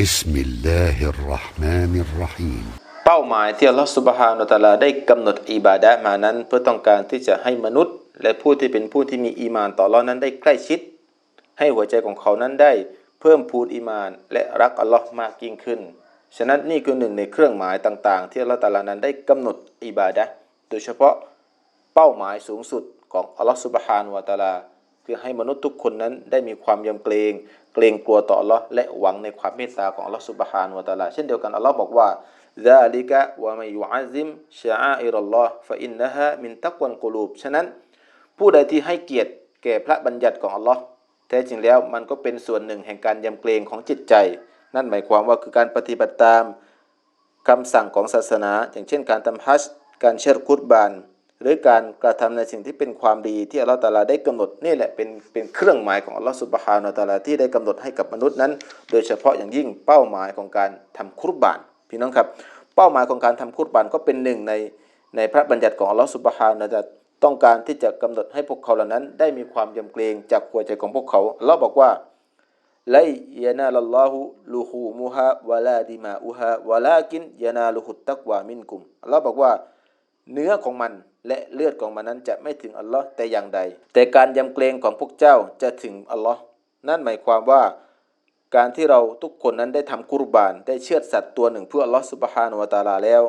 بسم الله الرحمن الرحيم เป้าหมายที่อัลลอฮฺสุบฮานุตะอาลาได้กำหนดอิบาดะห์มานั้น เพื่อต้องการที่จะให้มนุษย์ และผู้ที่เป็นผู้ที่มีอีมานต่ออัลลอฮ์นั้นได้ใกล้ชิด ให้หัวใจของเขานั้นได้เพิ่มพูนอีมาน และรักอัลลอฮ์มากยิ่งขึ้น ฉะนั้นนี่คือหนึ่งในเครื่องหมายต่างๆ ที่อัลลอฮฺตะอาลานั้นได้กำหนดอิบาดะห์โดยเฉพาะเป้าหมายสูงสุดของอัลลอฮฺสุบฮานุวะตะอาลา คือให้มนุษย์ทุกคนนั้นได้มีความยำเกรง เกรงกลัวต่ออัลลอฮ์และหวังในความเมตตาของอัลลอฮ์สุบฮานุวะตะอาลา เช่นเดียวกันอัลลอฮ์บอกว่า ذلك ومن يعظم شعائر الله فإنها من تقوى القلوب ฉะนั้นผู้ใดที่ให้เกียรติแก่พระบัญญัติของอัลลอฮ์แท้จริงแล้วมันก็เป็นส่วนหนึ่งแห่งการยำเกรงของจิตใจ นั่นหมายความว่าคือการปฏิบัติตามคำสั่งของศาสนา อย่างเช่นการทำฮัจญ์การเชิดกุตบาน หรือการกระทำในสิ่งที่เป็นความดีที่อัลลอฮฺตาลาได้กำหนดนี่แหละเป็นเป็นเครื่องหมายของอัลลอฮฺสุบฮานาตาลาที่ได้กำหนดให้กับมนุษย์นั้น โดยเฉพาะอย่างยิ่งเป้าหมายของการทำคุรบานพี่น้องครับ เป้าหมายของการทำคุรบานก็เป็นหนึ่งในในพระบัญญัติของอัลลอฮฺสุบฮานาตะอาต้องการที่จะกำหนดให้พวกเขาเหล่านั้น ได้มีความยำเกรงจากหัวใจของพวกเขาอัลลอฮ์บอกว่าไลยานาลลอฮุลูฮูมุฮะวะลาดิมาอุฮะวะลากินยานาลุฮุตตักวามินกุมอัลลอฮ์บอกว่า เนื้อของมันและเลือดของมันนั้นจะไม่ถึงอัลลอฮ์แต่อย่างใด แต่การยำเกรงของพวกเจ้าจะถึงอัลลอฮ์นั่นหมายความว่า การที่เราทุกคนนั้นได้ทำกุรบาน ได้เชือดสัตว์ตัวหนึ่งเพื่ออัลลอฮ์สุบฮานุวตาลาแล้ว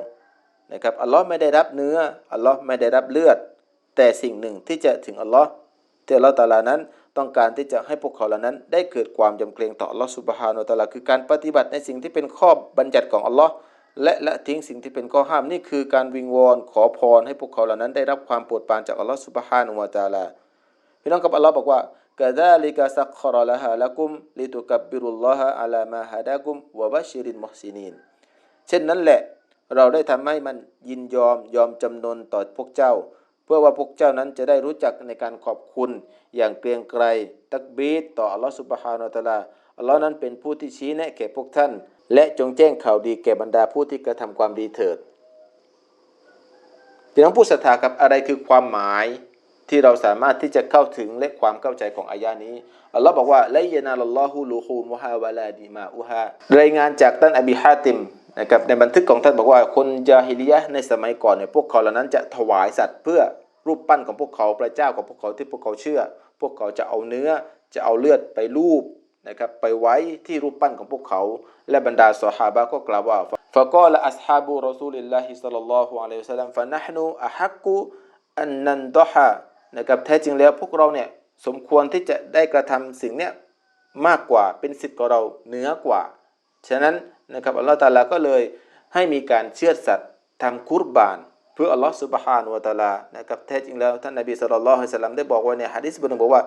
นะครับอัลลอฮ์ไม่ได้รับเนื้ออัลลอฮ์ไม่ได้รับเลือด แต่สิ่งหนึ่งที่จะถึงอัลลอฮ์ที่อัลลอฮ์ตะอาลานั้นต้องการที่จะให้พวกเขาเหล่านั้น ได้เกิดความยำเกรงต่ออัลลอฮ์สุบฮานุวตาลาคือการปฏิบัติในสิ่งที่เป็นข้อบัญญัติของอัลลอฮ์ และละทิ้งสิ่งที่เป็นข้อห้ามนี่คือการวิงวอนขอพรให้พวกเขาเหล่านั้นได้รับความโปรดปรานจากอัลลอฮ์สุบฮานุวะตะอาลาพี่น้องกับอัลลอฮ์บอกว่ากะดาลิกะซักครละฮะละกุมลิตุกับบิรุลลอฮะอะลามาฮะดะกุมวะบัชชิรินมุฮซินีนเช่นนั้นแหละเราได้ทำให้มันยินยอมยอมจำนนต่อพวกเจ้า เพื่อว่าพวกเจ้านั้นจะได้รู้จักในการขอบคุณอย่างเกรียงไกรตักบีดต่ออัลลอฮ์สุบฮานาตะลาอัลลอฮ์นั้นเป็นผู้ที่ชี้แนะแก่พวกท่าน และจงแจ้งข่าวดีแก่บรรดาผู้ที่กระทำความดีเถิดพี่น้องผู้ศรัทธาครับอะไรคือความหมายที่เราสามารถที่จะเข้าถึงและความเข้าใจของอายานี้อัลลอฮ์บอกว่าไลยานาลลอฮุลูฮูมุฮาวะลาดิมาอุฮารายงานจากท่านอบีฮาติมนะครับในบันทึกของท่านบอกว่าคนจาฮิลิยะในสมัยก่อนเนี่ยพวกเขาเหล่านั้นจะถวายสัตว์เพื่อรูปปั้นของพวกเขาพระเจ้าของพวกเขาที่พวกเขาเชื่อ พวกเขาจะเอาเนื้อจะเอาเลือดไปรูป นะครับไปไว้ที่รูปปั้นของพวกเขา และบรรดาสหาบะก็กล่าวว่า فقال أصحاب رسول الله صلى الله عليه وسلم فنحن أحق أن ننضح นะครับแท้จริงแล้วพวกเราเนี่ยสมควรที่จะได้กระทำสิ่งเนี้ยมากกว่าเป็นสิทธิ์ของเราเหนือกว่า ฉะนั้นนะครับอัลลอฮฺตาลาก็เลยให้มีการเชือดสัตว์ทำคุรบาน เพื่ออัลลอฮฺสุบฮานุวะตะอาลานะครับแท้จริงแล้วท่านนบีสุลต่านละฮ์สัลลัมได้บอกว่าในฮะดิษบทหนึงบอกว่า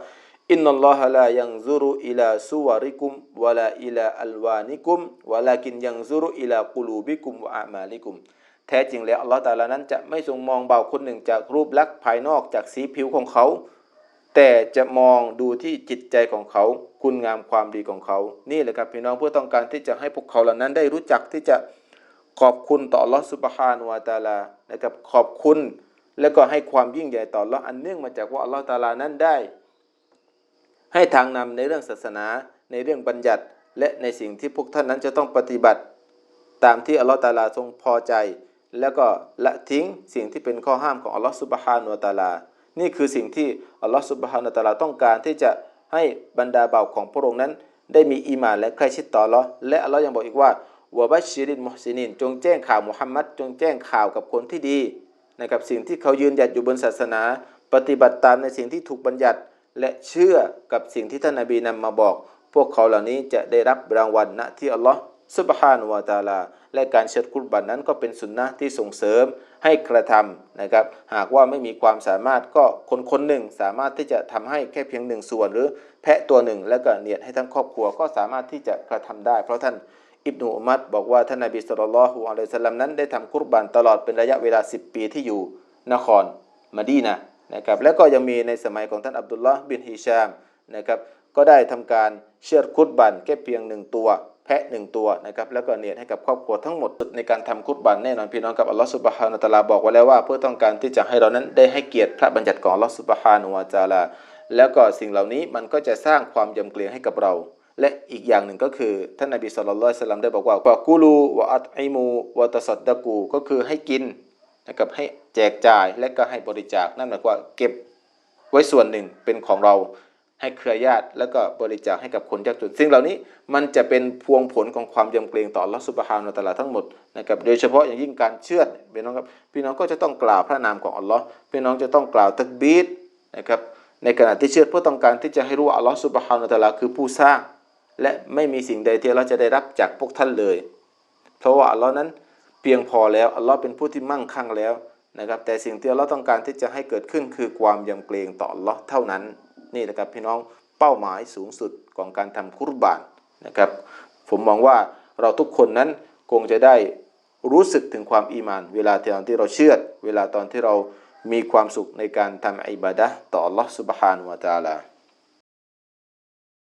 อินนัลลอฮะลายังซุรุอิลาซุวาริกุมวะลาอิลาอัลวานิกุมวะลากินยังซุรุอิลากุลูบิกุมวะอามาลิกุมแท้จริงแล้วอัลลอฮฺตาลานั้นจะไม่ทรงมองเบาคนหนึ่งจากรูปลักษณ์ภายนอกจากสีผิวของเขา แต่จะมองดูที่จิตใจของเขา คุณงามความดีของเขา นี่แหละครับพี่น้องเพื่อต้องการที่จะให้พวกเขาเหล่านั้นได้รู้จักที่จะขอบคุณต่ออัลลอฮฺสุบฮานวะตาลานะครับขอบคุณ แล้วก็ให้ความยิ่งใหญ่ต่ออัลลอฮ์อันเนื่องมาจากว่าอัลลอฮฺตาลานั้นได้ ให้ทางนำในเรื่องศาสนาในเรื่องบัญญัติ และในสิ่งที่พวกท่านนั้นจะต้องปฏิบัติ ตามที่อัลลอฮฺตาลาทรงพอใจ แล้วก็ละทิ้งสิ่งที่เป็นข้อห้ามของอัลลอฮฺสุบฮานุตาลา นี่คือสิ่งที่อัลลอฮฺสุบฮานุตาลาต้องการที่จะให้บรรดาเบาของพระองค์นั้น ได้มีอีมานและใกล้ชิดต่ออัลลอฮ์และอัลลอฮ์ยังบอกอีกว่าวะบัชชิรินมุฮซินินจงแจ้งข่าวมุฮัมมัดจงแจ้งข่าวกับคนที่ดีนะครับสิ่งที่เขายืนหยัดอยู่บนศาสนา ปฏิบัติตามในสิ่งที่ถูกบัญญัติ และเชื่อกับสิ่งที่ท่านนบีนำมาบอก พวกเขาเหล่านี้จะได้รับรางวัลณที่อัลลอฮ์ซุบฮานุวะตาลา และการเชิดกุรบันนั้นก็เป็นสุนนะที่ส่งเสริมให้กระทำนะครับ หากว่าไม่มีความสามารถก็คนคนหนึ่งสามารถที่จะทำให้แค่เพียงหนึ่งส่วน หรือแพะตัวหนึ่ง แล้วก็เนียดให้ทั้งครอบครัวก็สามารถที่จะกระทำได้ เพราะท่านอิบนุอุมัดบอกว่าท่านนบีสุลต่านละฮ์อะลัยฮิสลามนั้นได้ทำกุรบันตลอดเป็นระยะเวลา 10 ปีที่อยู่นครมะดีนะ นะครับแล้วก็ยังมีในสมัยของท่านอับดุลลอฮ์บินฮิชามนะครับก็ได้ทำการเชือดคุรบันแค่เพียงหนึ่งตัว แพะหนึ่งตัวนะครับแล้วก็เนียดให้กับครอบครัวทั้งหมดในการทำคุรบันแน่นอนพี่น้องกับอัลลอฮฺสุบฮานุตะลาบอกไว้แล้วว่า เพื่อต้องการที่จะให้เรานั้นได้ให้เกียรติพระบัญญัติของอัลลอฮฺสุบฮานุวะตะอาลาแล้วก็สิ่งเหล่านี้มันก็จะสร้างความยำเกรงให้กับเรา และอีกอย่างหนึ่งก็คือ ท่านนบีสุลต่านสลัมได้บอกว่าว่ากูลูวะอัตไอมูวะตสัดดะกู ก็คือให้กิน นะครับให้แจกจ่ายและก็ให้บริจาคนั่นหมายความว่าเก็บไว้ส่วนหนึ่งเป็นของเราให้เครือญาติ แล้วก็บริจาคให้กับคนยากจนสิ่งเหล่านี้มันจะเป็นพวงผลของความยำเกรงต่ออัลลอฮฺสุบฮานาอัลตะอาลาทั้งหมดนะครับโดยเฉพาะอย่างยิ่งการเชื่อพี่น้องครับพี่น้องก็จะต้องกล่าวพระนามของอัลลอฮ์พี่น้องจะต้องกล่าวตักบีดนะครับในขณะที่เชื่อเพื่อต้องการที่จะให้รู้ว่าอัลลอฮฺสุบฮานาอัลตะอาลาคือผู้สร้าง และไม่มีสิ่งใดที่เราจะได้รับจากพวกท่านเลย เพราะว่าอัลลอฮ์นั้น พียงพอแล้วอัลลอฮ์เป็นผู้ที่มั่งคั่งแล้วนะครับ แต่สิ่งที่เราต้องการที่จะให้เกิดขึ้นคือความยำเกรงต่ออัลลอฮ์เท่านั้นนี่นะครับพี่น้องเป้าหมายสูงสุดของการทำคุรบานนะครับ ผมมองว่าเราทุกคนนั้นคงจะได้รู้สึกถึงความอีมาน เวลาตอนที่เราเชื่อเวลาตอนที่เรามีความสุขในการทำอิบาดะต่ออัลลอฮ์ سبحانه แลวาตาลา